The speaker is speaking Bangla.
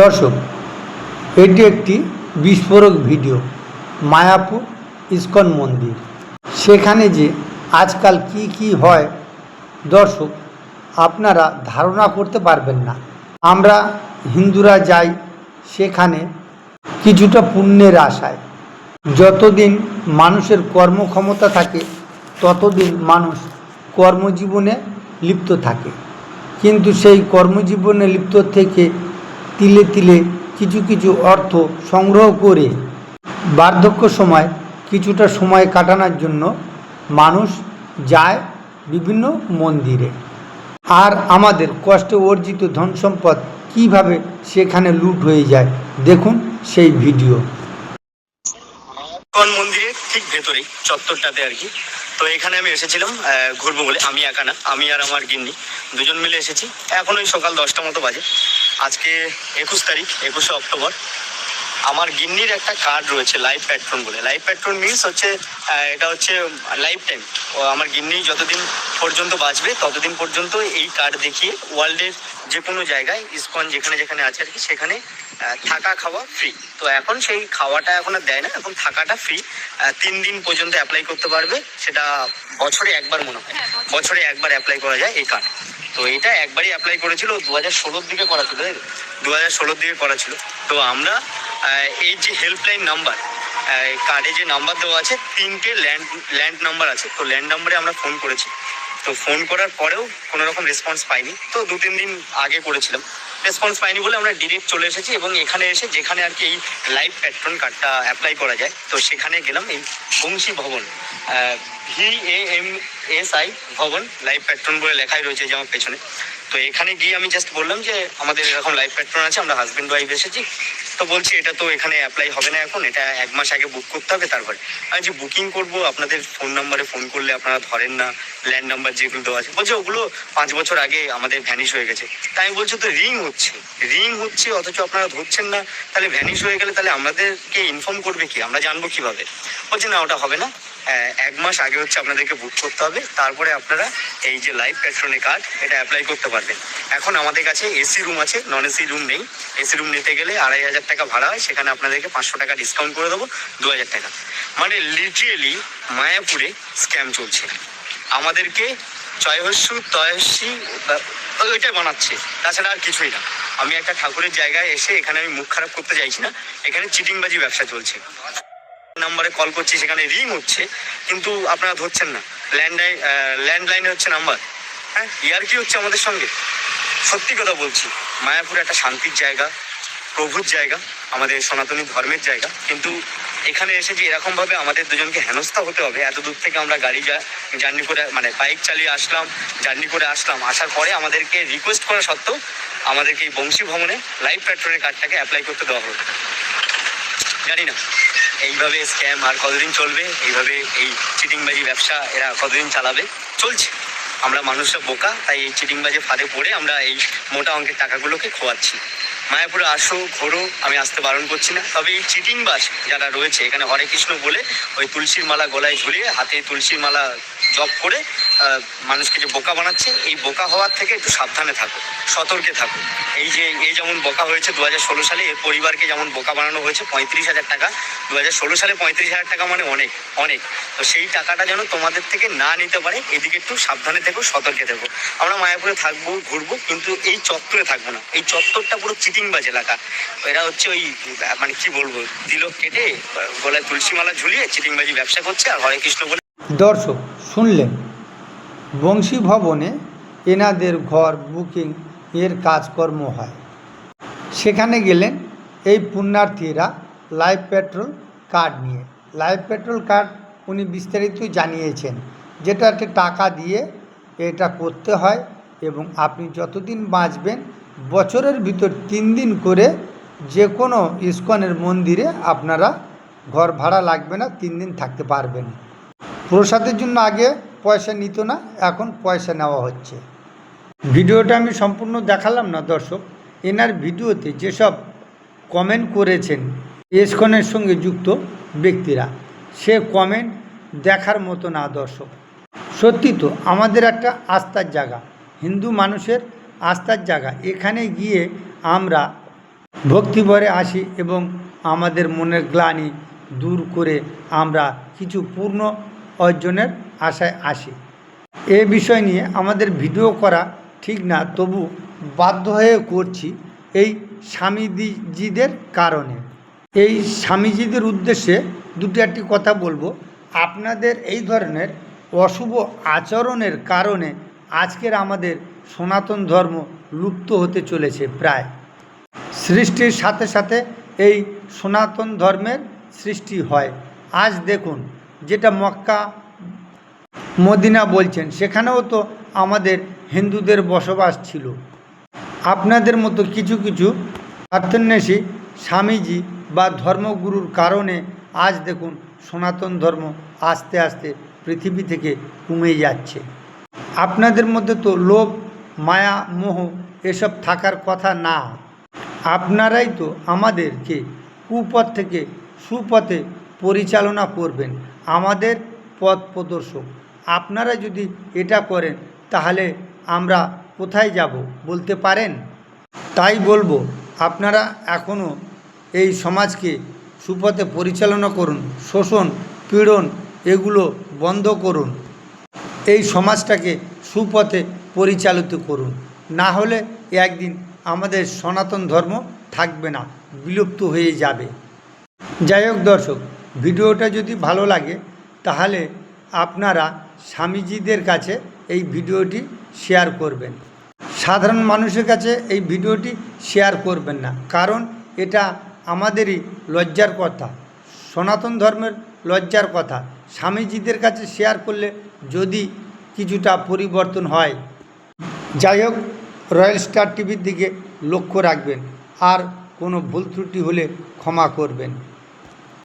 দর্শক, এটি একটি বিস্ফোরক ভিডিও, মায়াপুর ইস্কন মন্দির। সেখানে যে আজকাল কি কি হয়, দর্শক, আপনারা ধারণা করতে পারবেন না। আমরা হিন্দুরা যাই, সেখানে কিছুটা পুণ্যের আশায়। যতদিন মানুষের কর্মক্ষমতা থাকে, ততদিন মানুষ কর্মজীবনে লিপ্ত থাকে। কিন্তু সেই কর্মজীবনে লিপ্ত থেকে তিলে তিলে কিছু কিছু অর্থ সংগ্রহ করে বার্ধক্য সময় কিছুটা সময় কাটানোর জন্য মানুষ যায় বিভিন্ন মন্দিরে। আর আমাদের কষ্টে অর্জিত ধন সম্পদ কীভাবে সেখানে লুট হয়ে যায়, দেখুন সেই ভিডিও। মন্দিরের ঠিক ভেতরেই চত্বরটাতে আর কি। তো এখানে আমি এসেছিলাম ঘুরবো বলে। আমি একা না, আমি আর আমার গিন্নি। দুজন মিলে এসেছি। এখন ওই সকাল দশটা মতো বাজে। আজকে একুশ তারিখ, একুশে অক্টোবর। আমার গিন্নির একটা কার্ড রয়েছে লাইফ প্যাট্রন বলে। লাইফ প্যাট্রন মিনস হচ্ছে এটা হচ্ছে লাইফ টাইম আমার গিন্নি যতদিন পর্যন্ত বাঁচবে ততদিন পর্যন্ত এই কার্ড দেখিয়ে ওয়ার্ল্ডের যে কোনো জায়গায় ইসকন যেখানে যেখানে আছে আর কি সেখানে থাকা খাওয়া ফ্রি তো এখন সেই খাওয়াটা এখন আর দেয় না এখন থাকাটা ফ্রি তিন দিন পর্যন্ত অ্যাপ্লাই করতে পারবে সেটা বছরে একবার মনে হয়। বছরে। একবার অ্যাপ্লাই করা যায় এই কার্ড তো এটা একবারই অ্যাপ্লাই করেছিল দু হাজার ষোলোর দিকে করা ছিল দু হাজার ষোলোর দিকে করা ছিল। তো আমরা এই যে হেল্পলাইন নাম্বার কার্ডে যে নাম্বার দেওয়া আছে, তিনটে ল্যান্ড ল্যান্ড নাম্বার আছে। তো ল্যান্ড নাম্বারে আমরা ফোন করেছি। তো ফোন করার পরেও কোনো রকম রেসপন্স পাইনি। তো দু তিন দিন আগে করেছিলাম। রেসপন্স পাইনি বলে আমরা ডিরেক্ট চলে এসেছি এবং এখানে এসে যেখানে আর কি এই লাইফ প্যাট্রন কার্ডটা অ্যাপ্লাই করা যায়, তো সেখানে গেলাম এই Bansi Bhavan. V A M S I Bhavan life patron বলে লেখাই রয়েছে যে আমার পেছনে। তো এখানে গিয়ে আমি জাস্ট বললাম যে, আমাদের এরকম লাইফ প্যাট্রন আছে, আমরা ওয়াইফ এসেছি। তো বলছি, এটা তো এখানে অ্যাপ্লাই হবে না এখন, এটা এক মাস আগে বুক করতে হবে তারপরে। আমি যে বুকিং আপনাদের ফোন নাম্বারে ফোন করলে আপনারা ধরেন না ল্যান্ড নাম্বার যেগুলো দেওয়া আছে। বলছে, ওগুলো পাঁচ বছর আগে আমাদের ভ্যানিশ হয়ে গেছে। তাই আমি বলছি, তো রিং হচ্ছে। রিং হচ্ছে, অথচ আপনারা ধরছেন না। তাহলে ভ্যানিশ হয়ে গেলে তাহলে আমাদেরকে ইনফর্ম করবে কি? আমরা জানব কীভাবে? বলছে, না, ওটা হবে না। এক মাস আগে হচ্ছে আপনাদেরকে বুক করতে হবে। তারপরে আপনারা এই যে লাইফ প্যাট্রনে কার্ড এটা অ্যাপ্লাই করতে পারবেন। এখন আমাদের কাছে এসি রুম আছে নন এসি রুম নেই। এসি রুম নিতে গেলে আড়াই হাজার টাকা ভাড়া হয়, সেখানে আপনাদেরকে পাঁচশো টাকা ডিসকাউন্ট করে দেবো, দু হাজার টাকা। মানে লিটারেলি মায়াপুরে স্ক্যাম চলছে। আমাদেরকে জয়হস্যু তয়স্যি ওইটাই বানাচ্ছে। তাছাড়া আর কিছুই না। আমি একটা ঠাকুরের জায়গায় এসে এখানে আমি মুখ খারাপ করতে চাইছি না। এখানে চিটিংবাজি ব্যবসা চলছে। নাম্বারে কল করছি, সেখানে রিং হচ্ছে, কিন্তু আপনারা ধরছেন না। ল্যান্ডলাইন ল্যান্ডলাইনে হচ্ছে নাম্বার। হ্যাঁ ইয়ার কি হচ্ছে আমাদের সঙ্গে। সত্যি কথা বলছি, মায়াপুর একটা শান্তির জায়গা, প্রভুর জায়গা, আমাদের সনাতনী ধর্মের জায়গা। কিন্তু এখানে এসে যে এরকম ভাবে আমাদের দুজনকে হেনস্থা হতে হবে, এত দূর থেকে আমরা গাড়ি যা জার্নি করে মানে বাইক চালিয়ে আসলাম, জার্নি করে আসলাম, আসার পরে আমাদেরকে রিকোয়েস্ট করা সত্ত্বেও আমাদেরকে এই বংশী ভবনে লাইফ প্যাট্রনের কার্ডটাকে অ্যাপ্লাই করতে দেওয়া হলো। জানি না। এইভাবে স্ক্যাম আর কতদিন চলবে, এইভাবে এই চিটিংবাজি ব্যবসা এরা কতদিন চালাবে? চলছে। আমরা মানুষরা বোকা, তাই এই চিটিংবাজি ফাঁদে পড়ে আমরা এই মোটা অঙ্কের টাকাগুলোকে খোয়াচ্ছি। মায়াপুরে আসো, ঘোরো, আমি আসতে বারণ করছি না। তবে এই চিটিংবাজ যারা রয়েছে, এখানে হরে কৃষ্ণ বলে ওই তুলসীর মালা গলায় ঝুলিয়ে হাতে তুলসীর মালা জপ করে মানুষকে যে বোকা বানাচ্ছে, এই বোকা হওয়ার থেকে একটু সাবধানে থাকো, সতর্কে থাকো। এই যে এই যেমন বোকা হয়েছে দু হাজার ষোলো সালে এর পরিবারকে যেমন বোকা বানানো হয়েছে, পঁয়ত্রিশ হাজার টাকা। দু হাজার ষোলো সালে পঁয়ত্রিশ হাজার টাকা মানে অনেক অনেক। তো সেই টাকাটা যেন তোমাদের থেকে না নিতে পারে, এদিকে একটু সাবধানে থেকো, সতর্কে থেকো। আমরা মায়াপুরে থাকব, ঘুরবো, কিন্তু এই চত্বরে থাকব না। এই চত্বরটা পুরো চিটিংবাজ এলাকা। এরা হচ্ছে ওই মানে কি বলব, তিলক কেটে, গলায় তুলসী মালা ঝুলিয়ে চিটিংবাজি ব্যবসা করছে, আর হরে কৃষ্ণ বলে দর্শক, শুনলেন। বংশী ভবনে এনাদের ঘর বুকিং এর কাজকর্ম হয়। সেখানে গেলেন এই পুণ্যার্থীরা লাইফ পেট্রোল কার্ড নিয়ে। লাইফ পেট্রোল কার্ড উনি বিস্তারিত জানিয়েছেন, যেটাতে টাকা দিয়ে এটা করতে হয় এবং আপনি যতদিন বাঁচবেন, বছরের ভিতর তিন দিন করে যে কোনো ইস্কনের মন্দিরে আপনারা ঘর ভাড়া লাগবে না, তিন দিন থাকতে পারবেন। প্রসাদের জন্য আগে পয়সা নিত না, এখন পয়সা নেওয়া হচ্ছে। ভিডিওটা আমি সম্পূর্ণ দেখালাম না, দর্শক। এনার ভিডিওতে যেসব কমেন্ট করেছেন এসকনের সঙ্গে যুক্ত ব্যক্তিরা, সে কমেন্ট দেখার মতো না, দর্শক। সত্যি তো, আমাদের একটা আস্থার জায়গা, হিন্দু মানুষের আস্থার জায়গা। এখানে গিয়ে আমরা ভক্তিভরে আসি এবং আমাদের মনের গ্লানি দূর করে আমরা কিছু পূর্ণ অর্জনের আশায় আসি। এ বিষয় নিয়ে আমাদের ভিডিও করা ঠিক না, তবু বাধ্য হয়ে করছি এই স্বামীজিদের কারণে। এই স্বামীজিদের উদ্দেশ্যে দুটি একটি কথা বলব। আপনাদের এই ধরনের অশুভ আচরণের কারণে আজকের আমাদের সনাতন ধর্ম লুপ্ত হতে চলেছে প্রায়। সৃষ্টির সাথে সাথে এই সনাতন ধর্মের সৃষ্টি হয়। আজ দেখুন, যেটা মক্কা মদিনা বলছেন, সেখানেও তো আমাদের হিন্দুদের বসবাস ছিল। আপনাদের মতো কিছু কিছু স্বার্থন্বেষী স্বামীজি বা ধর্মগুরুর কারণে আজ দেখুন সনাতন ধর্ম আস্তে আস্তে পৃথিবী থেকে কমে যাচ্ছে। আপনাদের মধ্যে তো লোভ, মায়া, মোহ এসব থাকার কথা না। আপনারাই তো আমাদেরকে কুপথ থেকে সুপথে পরিচালনা করবেন, আমাদের পথ প্রদর্শক। আপনারা যদি এটা করেন, তাহলে আমরা কোথায় যাব বলতে পারেন? তাই বলব, আপনারা এখনও এই সমাজকে সুপথে পরিচালনা করুন, শোষণ, পীড়ন এগুলো বন্ধ করুন। এই সমাজটাকে সুপথে পরিচালিত করুন। না হলে একদিন আমাদের সনাতন ধর্ম থাকবে না, বিলুপ্ত হয়ে যাবে। যাই হোক দর্শক, ভিডিওটা যদি ভালো লাগে, তাহলে আপনারা স্বামীজিদের কাছে এই ভিডিওটি শেয়ার করবেন। সাধারণ মানুষের কাছে এই ভিডিওটি শেয়ার করবেন না। কারণ এটা আমাদেরই লজ্জার কথা, সনাতন ধর্মের লজ্জার কথা। স্বামীজিদের কাছে শেয়ার করলে যদি কিছুটা পরিবর্তন হয়, যাই হোক, রয়্যাল স্টার টিভির দিকে লক্ষ্য রাখবেন। আর কোনো ভুল ত্রুটি হলে ক্ষমা করবেন।